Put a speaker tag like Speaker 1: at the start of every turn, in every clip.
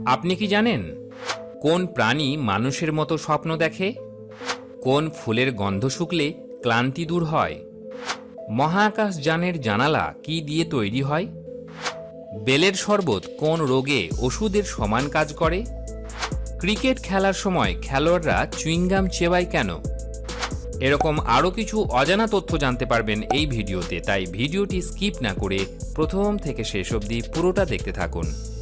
Speaker 1: আপনি কি জানেন কোন প্রাণী মানুষের মতো স্বপ্ন দেখে? কোন ফুলের গন্ধ শুকলে ক্লান্তি দূর হয়? মহাকাশ যানের জানালা কি দিয়ে তৈরি হয়? বেলের শরবত কোন রোগে ওষুধের সমান কাজ করে? ক্রিকেট খেলার সময় খেলোয়াড়রা চুইংগাম চেবায় কেন? এরকম আরও কিছু অজানা তথ্য জানতে পারবেন এই ভিডিওতে, তাই ভিডিওটি স্কিপ না করে প্রথম থেকে শেষ অবধি পুরোটা দেখতে থাকুন।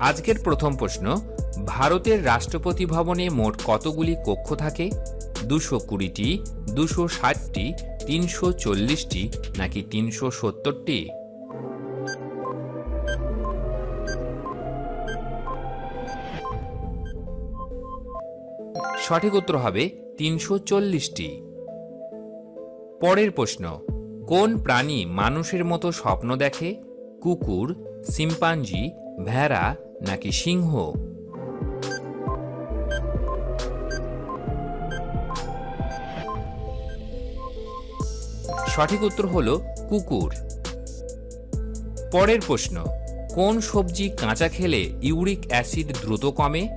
Speaker 1: আজকের প্রথম প্রশ্ন, ভারতের রাষ্ট্রপতি ভবনে মোট কতগুলি কক্ষ থাকে? দুশো কুড়িটি, দুশো ষাটটি, তিনশো চল্লিশটি, নাকি তিনশো সত্তরটি? সঠিক উত্তর হবে তিনশো চল্লিশটি। পরের প্রশ্ন, কোন প্রাণী মানুষের মতো স্বপ্ন দেখে? কুকুর, সিম্পাঞ্জি, ভেড়া নাকি সিংহ? সঠিক উত্তর হল কুকুর। পরের প্রশ্ন, কোন সবজি কাঁচা খেলে ইউরিক অ্যাসিড দ্রুত কমে?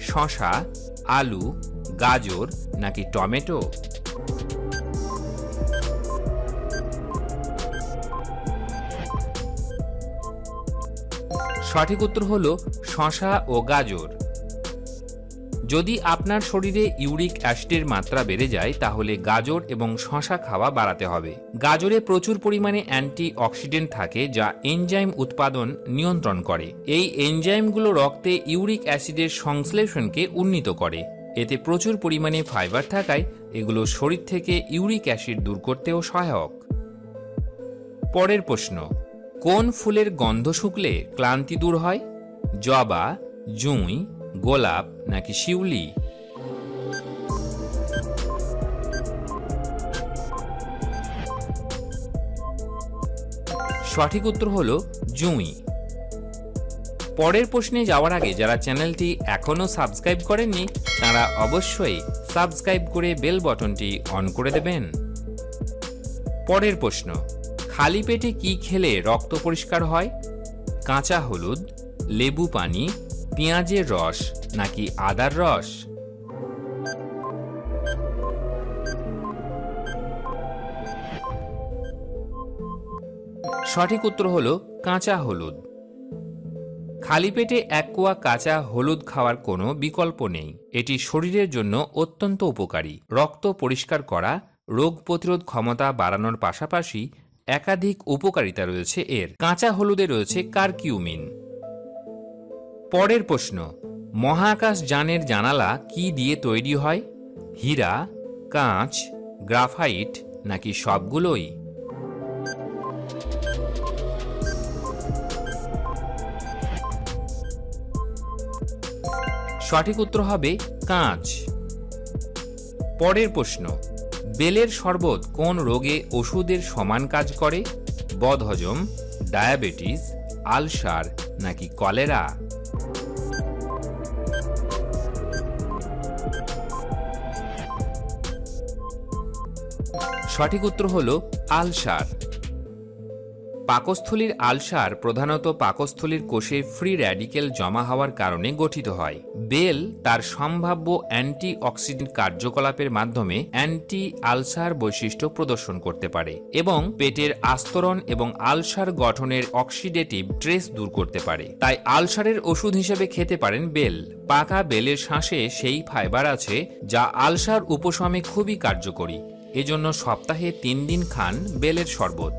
Speaker 1: শশা আলু, গাজর নাকি টমেটো? সঠিক উত্তর হল শশা ও গাজর। যদি আপনার শরীরে ইউরিক অ্যাসিডের মাত্রা বেড়ে যায়, তাহলে গাজর এবং শশা খাওয়া বাড়াতে হবে। গাজরে প্রচুর পরিমাণে অ্যান্টি অক্সিডেন্ট থাকে, যা এনজাইম উৎপাদন নিয়ন্ত্রণ করে। এই এনজাইমগুলো রক্তে ইউরিক অ্যাসিডের সংশ্লেষণকে উন্নীত করে। এতে প্রচুর পরিমাণে ফাইবার থাকায় এগুলো শরীর থেকে ইউরিক অ্যাসিড দূর করতেও সহায়ক। পরের প্রশ্ন কোন ফুলের গন্ধ শুকলে ক্লান্তি দূর হয়? জবা, জুঁই, গোলাপ নাকি শিউলি? সঠিক উত্তর হল জুঁই। পরের প্রশ্নে যাওয়ার আগে যারা চ্যানেলটি এখনও সাবস্ক্রাইব করেননি, তারা অবশ্যই সাবস্ক্রাইব করে বেল বটনটি অন করে দেবেন। পরের প্রশ্ন খালি পেটে কি খেলে রক্ত পরিষ্কার হয়? কাঁচা হলুদ, লেবু পানি, পেঁয়াজের রস নাকি আদার রস? সঠিক উত্তর হল কাঁচা হলুদ। খালি পেটে এক কোয়া কাঁচা হলুদ খাওয়ার কোনো বিকল্প নেই। এটি শরীরের জন্য অত্যন্ত উপকারী। রক্ত পরিষ্কার করা, রোগ প্রতিরোধ ক্ষমতা বাড়ানোর পাশাপাশি একাধিক উপকারিতা রয়েছে এর। কাঁচা হলুদে রয়েছে কারকিউমিন। পরের প্রশ্ন, মহাকাশ যানের জানালা কি দিয়ে তৈরি হয়? হীরা, কাঁচ, গ্রাফাইট নাকি সবগুলোই? সঠিক উত্তর হবে কাঁচ। পরের প্রশ্ন বেলের শরবত কোন রোগে ওষুধের সমান কাজ করে? বদহজম, ডায়াবেটিস, আলসার নাকি কলেরা? সঠিক উত্তর হল আলসার। পাকস্থলীর আলসার প্রধানত পাকস্থলীর কোষে ফ্রি র্যাডিকেল জমা হওয়ার কারণে গঠিত হয়। বেল তার সম্ভাব্য অ্যান্টি অক্সিডেন্ট কার্যকলাপের মাধ্যমে অ্যান্টি আলসার বৈশিষ্ট্য প্রদর্শন করতে পারে এবং পেটের আস্তরণ এবং আলসার গঠনের অক্সিডেটিভ ট্রেস দূর করতে পারে। তাই আলসারের ওষুধ হিসেবে খেতে পারেন বেল। পাকা বেলের শ্বাসে সেই ফাইবার আছে যা আলসার উপশমে খুবই কার্যকরী। এজন্য সপ্তাহে তিন দিন খান বেলের শরবত।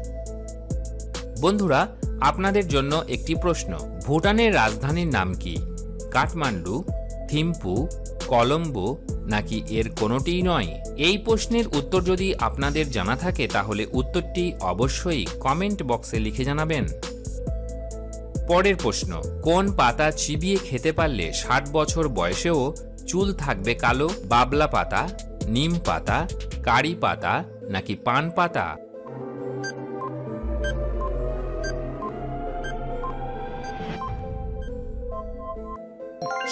Speaker 1: বন্ধুরা, আপনাদের জন্য একটি প্রশ্ন। ভুটানের রাজধানীর নাম কি? কাঠমান্ডু, থিম্পু, কলম্বো, নাকি এর কোনোটিই নয়? এই প্রশ্নের উত্তর যদি আপনাদের জানা থাকে, তাহলে উত্তরটি অবশ্যই কমেন্ট বক্সে লিখে জানাবেন। পরের প্রশ্ন, কোন পাতা চিবিয়ে খেতে পারলে ষাট বছর বয়সেও চুল থাকবে কালো, বাবলা পাতা, নিম পাতা, কারি পাতা, নাকি পান পাতা?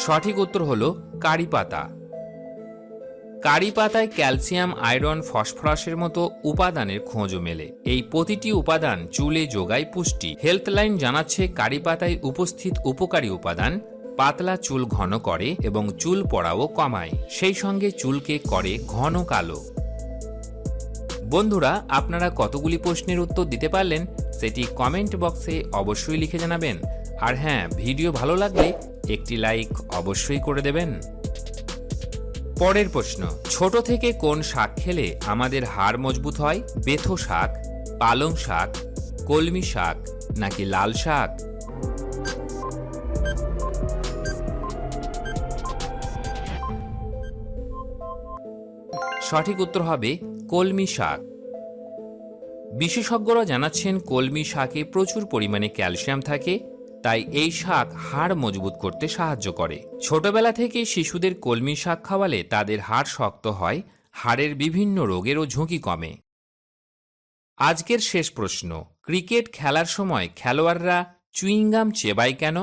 Speaker 1: সঠিক উত্তর হল কারি পাতা। কারি পাতায় ক্যালসিয়াম, আয়রন, ফসফরাসের মতো উপাদানের খোঁজও মেলে। এই প্রতিটি উপাদান চুলে যোগায় পুষ্টি। হেলথলাইন জানাচ্ছে কারি পাতায় উপস্থিত উপকারী উপাদান, পাতলা চুল ঘন করে এবং চুল পড়াও কমায়। সেই সঙ্গে চুলকে করে ঘন কালো। বন্ধুরা, আপনারা কতগুলি প্রশ্নের উত্তর দিতে পারলেন, সেটি কমেন্ট বক্সে অবশ্যই লিখে জানাবেন। আর হ্যাঁ ভিডিও ভালো লাগলে একটি লাইক অবশ্যই করে দেবেন। পরের প্রশ্ন, ছোট থেকে কোন শাক খেলে আমাদের হাড় মজবুত হয়? বেথো শাক, পালং শাক, কলমি শাক, নাকি লাল শাক? সঠিক উত্তর হবে কলমি শাক। বিশেষজ্ঞরা জানাচ্ছেন কলমি শাকে প্রচুর পরিমাণে ক্যালসিয়াম থাকে তাই এই শাক হাড় মজবুত করতে সাহায্য করে। ছোটবেলা থেকে শিশুদের কলমি শাক খাওয়ালে তাদের হাড় শক্ত হয়, হাড়ের বিভিন্ন রোগেরও ঝুঁকি কমে। আজকের শেষ প্রশ্ন, ক্রিকেট খেলার সময় খেলোয়াড়রা চুইংগাম চেবায় কেন?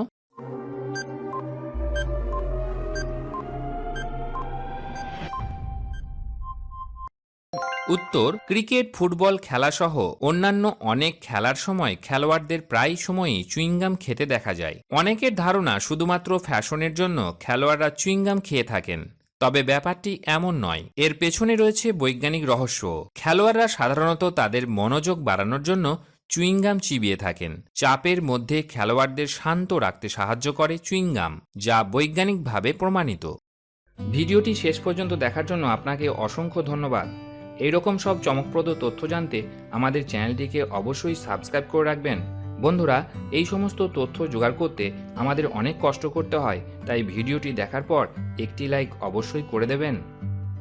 Speaker 1: উত্তর, ক্রিকেট, ফুটবল, খেলাসহ অন্যান্য অনেক খেলার সময় খেলোয়াড়দের প্রায় সময়ই চুইংগাম খেতে দেখা যায়। অনেকের ধারণা শুধুমাত্র ফ্যাশনের জন্য খেলোয়াড়রা চুইংগাম খেয়ে থাকেন। তবে ব্যাপারটি এমন নয়। এর পেছনে রয়েছে বৈজ্ঞানিক রহস্য। খেলোয়াড়রা সাধারণত তাদের মনোযোগ বাড়ানোর জন্য চুইংগাম চিবিয়ে থাকেন। চাপের মধ্যে খেলোয়াড়দের শান্ত রাখতে সাহায্য করে চুইংগাম, যা বৈজ্ঞানিকভাবে প্রমাণিত। ভিডিওটি শেষ পর্যন্ত দেখার জন্য আপনাকে অসংখ্য ধন্যবাদ। এইরকম সব চমকপ্রদ তথ্য জানতে আমাদের চ্যানেলটিকে অবশ্যই সাবস্ক্রাইব করে রাখবেন। বন্ধুরা, এই সমস্ত তথ্য জোগাড় করতে আমাদের অনেক কষ্ট করতে হয়, তাই ভিডিওটি দেখার পর একটি লাইক অবশ্যই করে দেবেন।